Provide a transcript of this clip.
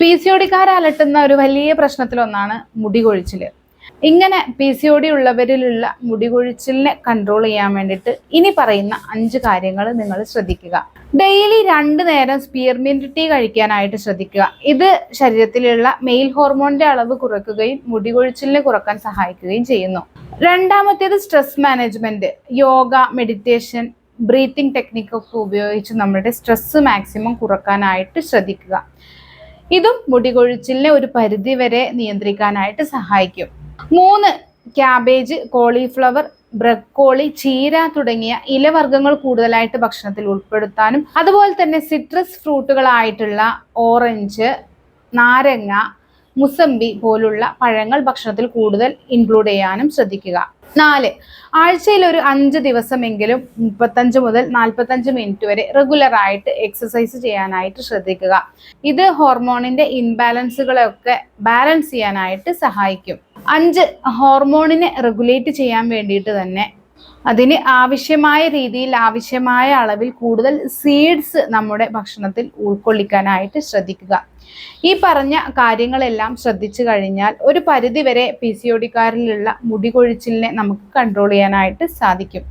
P C ഒടിക്കാരെ അലട്ടുന്ന ഒരു വലിയ പ്രശ്നത്തിലൊന്നാണ് മുടി കൊഴിച്ചിൽ ഇങ്ങനെ പി സി ഒ ഡി ഉള്ളവരിലുള്ള മുടി കൊഴിച്ചിലിനെ കൺട്രോൾ ചെയ്യാൻ വേണ്ടിയിട്ട് ഇനി പറയുന്ന അഞ്ച് കാര്യങ്ങൾ നിങ്ങൾ ശ്രദ്ധിക്കുക. ഡെയിലി രണ്ട് നേരം സ്പിയർമിന്റ് ടീ കഴിക്കാനായിട്ട് ശ്രദ്ധിക്കുക. ഇത് ശരീരത്തിലുള്ള മെയിൽ ഹോർമോണിന്റെ അളവ് കുറയ്ക്കുകയും മുടി കൊഴിച്ചിലിനെ കുറയ്ക്കാൻ സഹായിക്കുകയും ചെയ്യുന്നു. രണ്ടാമത്തേത് stress management yoga meditation breathing ടെക്നിക്കൊക്കെ ഉപയോഗിച്ച് നമ്മുടെ സ്ട്രെസ് മാക്സിമം കുറക്കാനായിട്ട് ശ്രദ്ധിക്കുക. ഇതും മുടികൊഴിച്ചിലിനെ ഒരു പരിധി വരെ നിയന്ത്രിക്കാനായിട്ട് സഹായിക്കും. മൂന്ന് ക്യാബേജ് കോളിഫ്ലവർ ബ്രക്കോളി ചീര തുടങ്ങിയ ഇലവർഗങ്ങൾ കൂടുതലായിട്ട് ഭക്ഷണത്തിൽ ഉൾപ്പെടുത്താനും അതുപോലെ തന്നെ സിട്രസ് ഫ്രൂട്ടുകളായിട്ടുള്ള ഓറഞ്ച് നാരങ്ങ മുസമ്പി പോലുള്ള പഴങ്ങൾ ഭക്ഷണത്തിൽ കൂടുതൽ ഇൻക്ലൂഡ് ചെയ്യാനും ശ്രദ്ധിക്കുക. നാല് ആഴ്ചയിൽ ഒരു അഞ്ച് ദിവസമെങ്കിലും മുപ്പത്തഞ്ച് മുതൽ നാൽപ്പത്തഞ്ച് മിനിറ്റ് വരെ റെഗുലർ ആയിട്ട് എക്സസൈസ് ചെയ്യാനായിട്ട് ശ്രദ്ധിക്കുക. ഇത് ഹോർമോണിന്റെ ഇൻബാലൻസുകളെയൊക്കെ ബാലൻസ് ചെയ്യാനായിട്ട് സഹായിക്കും. അഞ്ച് ഹോർമോണിനെ റെഗുലേറ്റ് ചെയ്യാൻ വേണ്ടിയിട്ട് തന്നെ അതിന് ആവശ്യമായ രീതിയിൽ ആവശ്യമായ അളവിൽ കൂടുതൽ സീഡ്സ് നമ്മുടെ ഭക്ഷണത്തിൽ ഉൾക്കൊള്ളിക്കാനായിട്ട് ശ്രദ്ധിക്കുക. ഈ പറഞ്ഞ കാര്യങ്ങളെല്ലാം ശ്രദ്ധിച്ചു കഴിഞ്ഞാൽ ഒരു പരിധിവരെ പി സി ഒ ഡിക്കാരിലുള്ള മുടി കൊഴിച്ചിലിനെ നമുക്ക് കൺട്രോൾ ചെയ്യാനായിട്ട് സാധിക്കും.